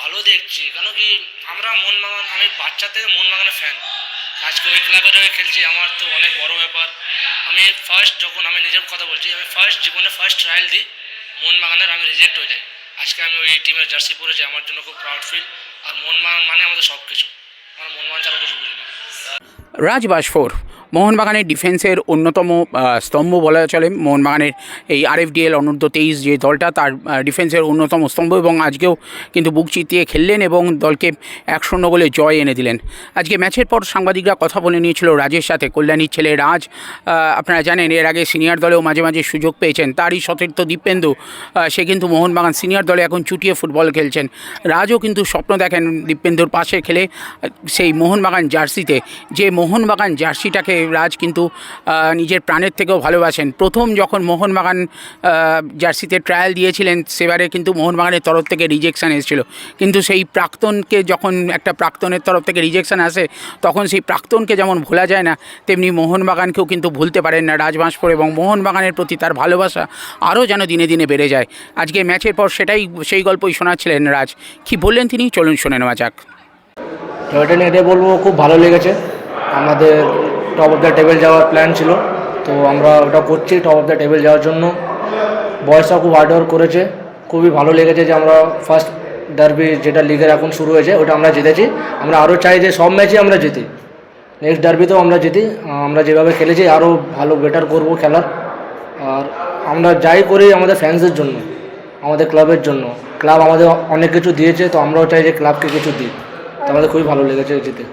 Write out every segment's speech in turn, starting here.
ভালো দেখছি, কেন কি আমরা মোহনবাগান আমি বাচ্চা থেকে মোহনবাগানের ফ্যান আজকে ওই ক্লাবের হয়ে খেলছি, আমার তো অনেক বড় ব্যাপার। আমি ফার্স্ট যখন আমি নিজের কথা বলছি, আমি ফার্স্ট জীবনে ফার্স্ট ট্রায়াল দিই মোহনবাগানের আমি রিজেক্ট হয়ে যাই। আজকে আমি ওই টিমের জার্সি পরেছি, আমার জন্য খুব প্রাউড ফিল আর মোহনবাগান মানে আমাদের সব কিছু আমরা মোহনবাগান ছাড়া কিছু বুঝি না। রাজ বাসফোর মোহনবাগানের ডিফেন্সের অন্যতম স্তম্ভ বলা চলে। মোহনবাগানের এই আরএফডিএল অনূর্ধ্ব তেইশ যে দলটা, তার ডিফেন্সের অন্যতম স্তম্ভ এবং আজকেও কিন্তু বুক চিতিয়ে খেললেন এবং দলকে এক শূন্য গোলে জয় এনে দিলেন। আজকে ম্যাচের পর সাংবাদিকরা কথা বলে নিয়েছিল রাজের সাথে। কল্যাণীর ছেলে রাজ আপনারা জানেন, এর আগে সিনিয়র দলেও মাঝে মাঝে সুযোগ পেয়েছেন। তারই সতীর্থ দীপেন্দু সে কিন্তু মোহনবাগান সিনিয়র দলে এখন চুটিয়ে ফুটবল খেলছেন। রাজও কিন্তু স্বপ্ন দেখেন দীপেন্দুর পাশে খেলে সেই মোহনবাগান জার্সিতে। যে মোহনবাগান জার্সিটাকে রাজ কিন্তু নিজের প্রাণের থেকেও ভালোবাসেন। প্রথম যখন মোহনবাগান জার্সিতে ট্রায়াল দিয়েছিলেন, সেবারে কিন্তু মোহনবাগানের তরফ থেকে রিজেকশান এসেছিল। কিন্তু সেই প্রাক্তনকে যখন একটা প্রাক্তনের তরফ থেকে রিজেকশান আসে, তখন সেই প্রাক্তনকে যেমন ভোলা যায় না, তেমনি মোহনবাগানকেও কিন্তু ভুলতে পারেন না রাজবাঁশপুর এবং মোহনবাগানের প্রতি তার ভালোবাসা আরও যেন দিনে দিনে বেড়ে যায়। আজকে ম্যাচের পর সেটাই, সেই গল্পই শোনাচ্ছিলেন রাজ। কি বললেন তিনি? চলুন শুনে নেওয়া যাক। এটা নিয়ে বলব, খুব ভালো লেগেছে। আমাদের টপ অফ দ্য টেবিল যাওয়ার প্ল্যান ছিল। তো আমরা ওটা করছি টপ অফ দ্য টেবিল যাওয়ার জন্য। বয়সটা খুব হার্ড ওয়ার্ক করেছে। খুবই ভালো লেগেছে যে আমরা ফার্স্ট ডার্বি যেটা লিগের এখন শুরু হয়েছে, ওটা আমরা জিতেছি। আমরা আরও চাই যে সব ম্যাচই আমরা জিতি। নেক্সট ডার্বিতেও আমরা জিতি। আমরা যেভাবে খেলেছি আরও ভালো বেটার করব খেলার। আর আমরা যাই করি আমাদের ফ্যান্সদের জন্য, আমাদের ক্লাবের জন্য। ক্লাব আমাদের অনেক কিছু দিয়েছে, তো আমরাও চাই যে ক্লাবকে কিছু দিই তো আমাদের খুবই ভালো লেগেছে জিতে।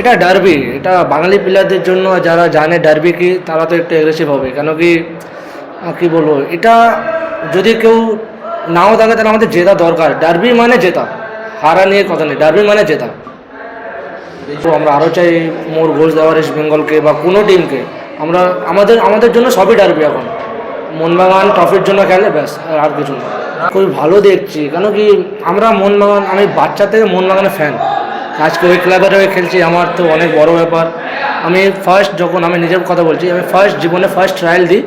এটা ডার্বি এটা বাঙালি প্লেয়ারদের জন্য যারা জানে ডার্বি কি, তারা তো একটু অ্যাগ্রেসিভ হবে। কেন কি কি বলব? এটা যদি কেউ নাও থাকে, তাহলে আমাদের জেতা দরকার। ডার্বি মানে জেতা। হারা নিয়ে কথা নেই। ডার্বি মানে জেতা। তো আমরা আরও চাই মোর ঘোষ দেওয়ার ইস্ট বেঙ্গলকে বা কোনো টিমকে আমরা, আমাদের আমাদের জন্য সবই ডার্বি এখন। মোহনবাগান ট্রফির জন্য খেলে, ব্যাস, আর কিছু না। খুবই ভালো দেখছি। কেন কি, আমরা মোহনবাগান আমি বাচ্চা থেকে মোহনবাগানের ফ্যান আজকে ওই ক্লাবের হয়ে খেলছি, আমার তো অনেক বড় ব্যাপার। আমি ফার্স্ট যখন আমি নিজের কথা বলছি, আমি ফার্স্ট জীবনে ফার্স্ট ট্রায়াল দিই,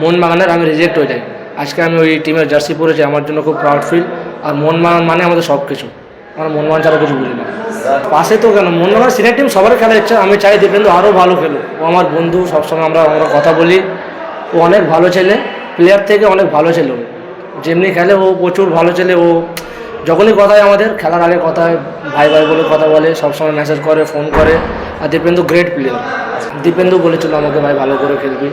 মোহনবাগানের, আমি রিজেক্ট হয়ে যাই। আজকে আমি ওই টিমের জার্সি পরেছি, আমার জন্য খুব প্রাউড ফিল আর মোহনবাগান মানে আমাদের সব কিছু আমরা মোহনবাগান ছাড়া কিছু বুঝি না। পাশে তো কেন? মোহনবাগান সিনিয়র টিম সবার খেলার ইচ্ছা, আমি চাই দীপেন্দু আরও ভালো খেলো ও আমার বন্ধু, সবসময় আমরা আমরা কথা বলি। ও অনেক ভালো ছেলে প্লেয়ার থেকে অনেক ভালো ছেলে যেমনি খেলে ও প্রচুর ভালো ছেলে, ও যখনই কথা আমাদের, খেলার আগে কথা হয়, ভাই ভাই বলে কথা বলে, সবসময় মেসেজ করে ফোন করে। আর দীপেন্দু গ্রেট প্লেয়ার দীপেন্দু বলেছিল আমাকে, ভাই, ভালো করে খেলবি।